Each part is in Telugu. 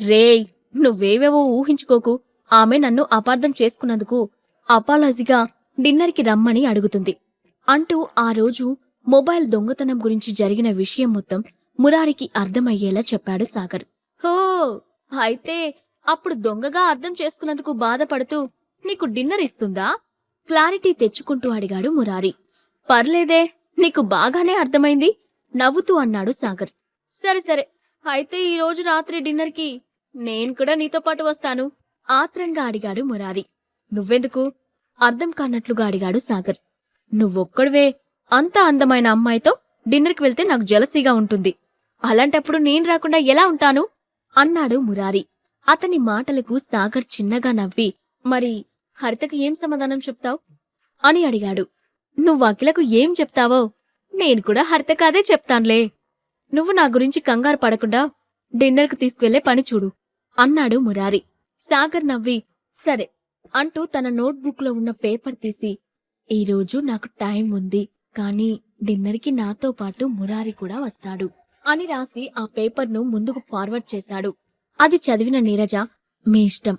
రేయ్ నువ్వేవేవో ఊహించుకోకు. ఆమె నన్ను అపార్థం చేసుకున్నందుకు అపాలజీగా డిన్నర్కి రమ్మని అడుగుతుంది. అంటూ ఆ రోజు మొబైల్ దొంగతనం గురించి జరిగిన విషయం మొత్తం మురారికి అర్థమయ్యేలా చెప్పాడు సాగర్. హో అయితే అప్పుడు దొంగగా అర్థం చేసుకున్నందుకు బాధపడుతూ నీకు డిన్నర్ ఇస్తుందా? క్లారిటీ తెచ్చుకుంటూ అడిగాడు మురారి. పర్లేదే నీకు బాగానే అర్థమైంది నవ్వుతూ అన్నాడు సాగర్. సరే సరే అయితే ఈ రోజు రాత్రి డిన్నర్కి నేను కూడా నీతో పాటు వస్తాను. ఆత్రంగా అడిగాడు మురారి. నువ్వెందుకు? అర్థం కానట్లుగా అడిగాడు సాగర్. నువ్వొక్కడివే అంత అందమైన అమ్మాయితో డిన్నర్కి వెళ్తే నాకు జలసీగా ఉంటుంది. అలాంటప్పుడు నేను రాకుండా ఎలా ఉంటాను? అన్నాడు మురారి. అతని మాటలకు సాగర్ చిన్నగా నవ్వి మరి హరితకు ఏం సమాధానం చెప్తావ్? అని అడిగాడు. నువ్వు అఖిలకు ఏం చెప్తావో? నేను కూడా హరితకాదే చెప్తాన్లే. నువ్వు నా గురించి కంగారు పడకుండా డిన్నర్కు తీసుకువెళ్ళే పని చూడు. అన్నాడు మురారి. సాగర్ నవ్వి సరే అంటూ తన నోట్బుక్లో ఉన్న పేపర్ తీసి ఈరోజు నాకు టైం ఉంది కానీ డిన్నర్కి నాతో పాటు మురారి కూడా వస్తాడు అని రాసి ఆ పేపర్ను ముందుకు ఫార్వర్డ్ చేశాడు. అది చదివిన నీరజ మీ ఇష్టం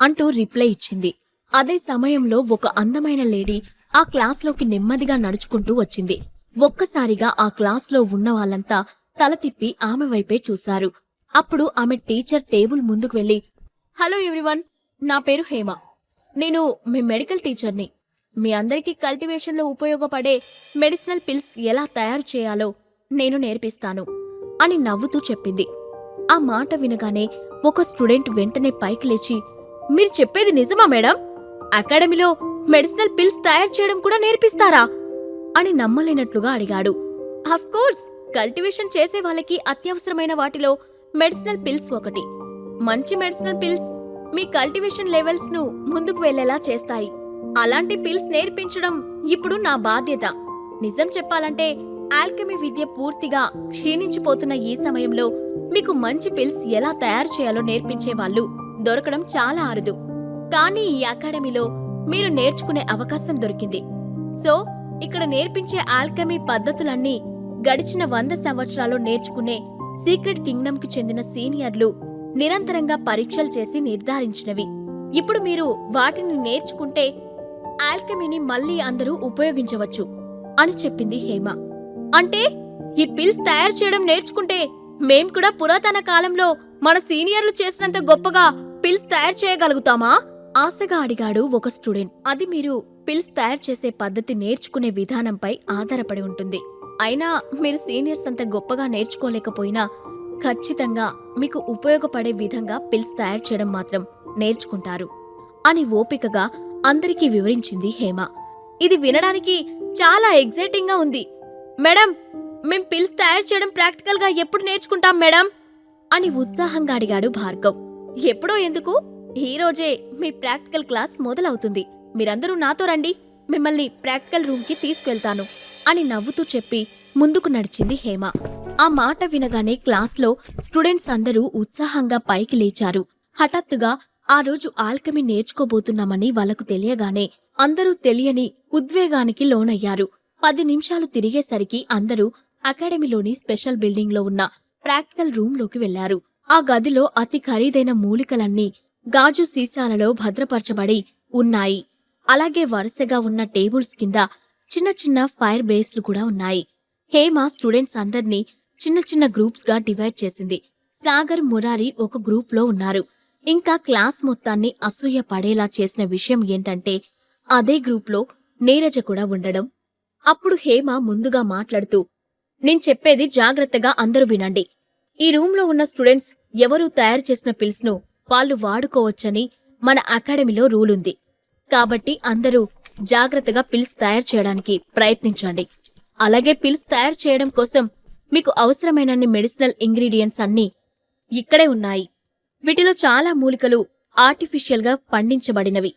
అంటూ రిప్లై ఇచ్చింది. అదే సమయంలో ఒక అందమైన లేడీ ఆ క్లాస్లోకి నెమ్మదిగా నడుచుకుంటూ వచ్చింది. ఒక్కసారిగా ఆ క్లాస్లో ఉన్న వాళ్ళంతా తల తిప్పి ఆమె వైపే చూశారు. అప్పుడు ఆమె టీచర్ టేబుల్ ముందుకు వెళ్ళి హలో ఎవ్రీవన్ నా పేరు హేమ. నేను మీ మెడికల్ టీచర్ని. మీ అందరికీ కల్టివేషన్లో ఉపయోగపడే మెడిసినల్ పిల్స్ ఎలా తయారు చేయాలో నేను నేర్పిస్తాను అని నవ్వుతూ చెప్పింది. ఆ మాట వినగానే ఒక స్టూడెంట్ వెంటనే పైకి లేచి మీరు చెప్పేది నిజమా మేడం? అకాడమీలో మెడిసినల్ పిల్స్ తయారు చేయడం కూడా నేర్పిస్తారా? అని నమ్మలేనట్లుగా అడిగాడు. కోర్స్ కల్టివేషన్ చేసే వాళ్ళకి అత్యవసరమైన వాటిలో మెడిసినల్ పిల్స్ ఒకటి. మంచి మెడిసినల్ పిల్స్ మీ కల్టివేషన్ లెవెల్స్ను ముందుకు వెళ్ళేలా చేస్తాయి. అలాంటి పిల్స్ నేర్పించడం ఇప్పుడు నా బాధ్యత. నిజం చెప్పాలంటే ఆల్కెమీ విద్య పూర్తిగా క్షీణించిపోతున్న ఈ సమయంలో మీకు మంచి పిల్స్ ఎలా తయారు చేయాలో నేర్పించే వాళ్ళు దొరకడం చాలా అరుదు. కానీ ఈ అకాడమీలో మీరు నేర్చుకునే అవకాశం దొరికింది. సో ఇక్కడ నేర్పించే ఆల్కెమీ పద్ధతులన్నీ గడిచిన వంద సంవత్సరాలు నేర్చుకునే సీక్రెట్ కింగ్డమ్కి చెందిన సీనియర్లు నిరంతరంగా పరీక్షలు చేసి నిర్ధారించినవి. ఇప్పుడు మీరు వాటిని నేర్చుకుంటే ఆల్కెమీని మళ్ళీ అందరూ ఉపయోగించవచ్చు అని చెప్పింది హేమ. అంటే ఈ పిల్స్ తయారు చేయడం నేర్చుకుంటే మేం కూడా పురాతన కాలంలో మన సీనియర్లు చేసినంత గొప్పగా పిల్స్ తయారు చేయగలుగుతామా? ఆశగా అడిగాడు ఒక స్టూడెంట్. అది మీరు పిల్స్ తయారు చేసే పద్ధతి నేర్చుకునే విధానంపై ఆధారపడి ఉంటుంది. అయినా మీరు సీనియర్స్ అంత గొప్పగా నేర్చుకోలేకపోయినా ఖచ్చితంగా మీకు ఉపయోగపడే విధంగా పిల్స్ తయారు చేయడం మాత్రం నేర్చుకుంటారు అని ఓపికగా అందరికీ వివరించింది హేమ. ఇది వినడానికి చాలా ఎగ్జైటింగ్గా ఉంది. మేడం మేం పిల్స్ తయారు చేయడం ప్రాక్టికల్గా ఎప్పుడు నేర్చుకుంటాం మేడం? అని ఉత్సాహంగా అడిగాడు భార్గవ్. ఎప్పుడో ఎందుకు? ఈ రోజే మీ ప్రాక్టికల్ క్లాస్ మొదలవుతుంది. మీరందరూ నాతో రండి. మిమ్మల్ని ప్రాక్టికల్ రూమ్కి తీసుకెళ్తాను. అని నవ్వుతూ చెప్పి ముందుకు నడిచింది హేమ. ఆ మాట వినగానే క్లాస్లో స్టూడెంట్స్ అందరూ ఉత్సాహంగా పైకి లేచారు. హఠాత్తుగా ఆ రోజు ఆల్కమీ నేర్చుకోబోతున్నామని వాళ్ళకు తెలియగానే అందరూ తెలియని ఉద్వేగానికి లోనయ్యారు. పది నిమిషాలు తిరిగేసరికి అందరూ అకాడమీలోని స్పెషల్ బిల్డింగ్లో ఉన్న ప్రాక్టికల్ రూంలోకి వెళ్ళారు ఆ గదిలో అతి ఖరీదైన మూలికలన్నీ గాజు సీసాలలో భద్రపరచబడి ఉన్నాయి. అలాగే వరుసగా ఉన్న టేబుల్స్ కింద చిన్న చిన్న ఫైర్ బేస్లు కూడా ఉన్నాయి. హేమ స్టూడెంట్స్ అందర్నీ చిన్న చిన్న గ్రూప్స్గా డివైడ్ చేసింది. సాగర్ మురారి ఒక గ్రూప్లో ఉన్నారు. ఇంకా క్లాస్ మొత్తాన్ని అసూయ పడేలా చేసిన విషయం ఏంటంటే అదే గ్రూప్లో నీరజ కూడా ఉండడం. అప్పుడు హేమ ముందుగా మాట్లాడుతూ నేను చెప్పేది జాగ్రత్తగా అందరూ వినండి. ఈ రూంలో ఉన్న స్టూడెంట్స్ ఎవరూ తయారు చేసిన పిల్స్ను వాళ్ళు వాడుకోవచ్చని మన అకాడమీలో రూల్ ఉంది. కాబట్టి అందరూ జాగ్రత్తగా పిల్స్ తయారు చేయడానికి ప్రయత్నించండి. అలాగే పిల్స్ తయారు చేయడం కోసం మీకు అవసరమైనన్ని మెడిసినల్ ఇంగ్రీడియంట్స్ అన్నీ ఇక్కడే ఉన్నాయి. వీటిలో చాలా మూలికలు ఆర్టిఫిషియల్గా పండించబడినవి.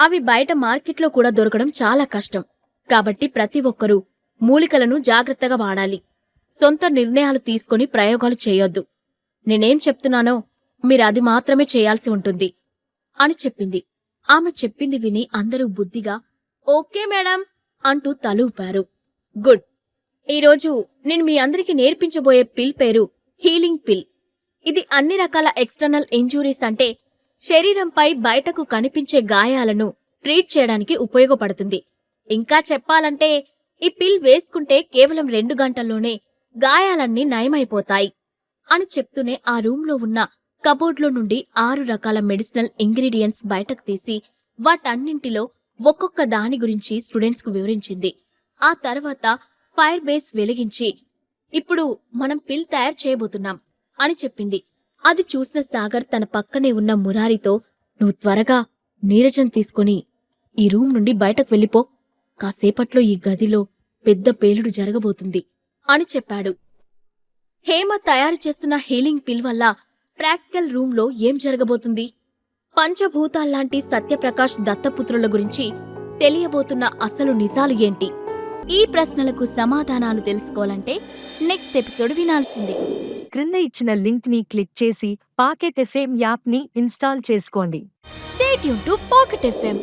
అవి బయట మార్కెట్లో కూడా దొరకడం చాలా కష్టం. కాబట్టి ప్రతి ఒక్కరూ మూలికలను జాగ్రత్తగా వాడాలి. సొంత నిర్ణయాలు తీసుకొని ప్రయోగాలు చేయొద్దు. నేనేం చెప్తున్నానో మీరు అది మాత్రమే చేయాల్సి ఉంటుంది అని చెప్పింది. ఆమె చెప్పింది విని అందరూ బుద్ధిగా ఓకే మేడం అంటూ తలూపారు. గుడ్. ఈరోజు నేను మీ అందరికీ నేర్పించబోయే పిల్ పేరు హీలింగ్ పిల్. ఇది అన్ని రకాల ఎక్స్టర్నల్ ఇంజురీస్ అంటే శరీరంపై బయటకు కనిపించే గాయాలను ట్రీట్ చేయడానికి ఉపయోగపడుతుంది. ఇంకా చెప్పాలంటే ఈ పిల్ వేసుకుంటే కేవలం రెండు గంటల్లోనే గాయాలన్నీ నయమైపోతాయి అని చెప్తూనే ఆ రూంలో ఉన్న కబోర్డ్లో నుండి ఆరు రకాల మెడిసినల్ ఇంగ్రీడియంట్స్ బయటకు తీసి వాటన్నింటిలో ఒక్కొక్క దాని గురించి స్టూడెంట్స్కు వివరించింది. ఆ తర్వాత ఫైర్ బేస్ వెలిగించి ఇప్పుడు మనం పిల్ తయారు చేయబోతున్నాం అని చెప్పింది. అది చూసిన సాగర్ తన పక్కనే ఉన్న మురారితో నువ్వు త్వరగా నీరజం తీసుకొని ఈ రూమ్ నుండి బయటకు వెళ్ళిపో. కాసేపట్లో ఈ గదిలో పెద్ద పేలుడు జరగబోతుంది అని చెప్పాడు. హేమ తయారు చేస్తున్న హీలింగ్ పిల్ వల్ల ప్రాక్టికల్ రూంలో ఏం జరగబోతుంది? పంచభూతాల్లాంటి సత్యప్రకాష్ దత్తపుత్రుల గురించి తెలియబోతున్న అసలు నిజాలు ఏంటి? ఈ ప్రశ్నలకు సమాధానాలు తెలుసుకోవాలంటే నెక్స్ట్ ఎపిసోడ్ వినాల్సిందే. క్రింద ఇచ్చిన లింక్ని క్లిక్ చేసి పాకెట్ ఎఫ్ఎం యాప్ని ఇన్స్టాల్ చేసుకోండి. State to Pocket FM.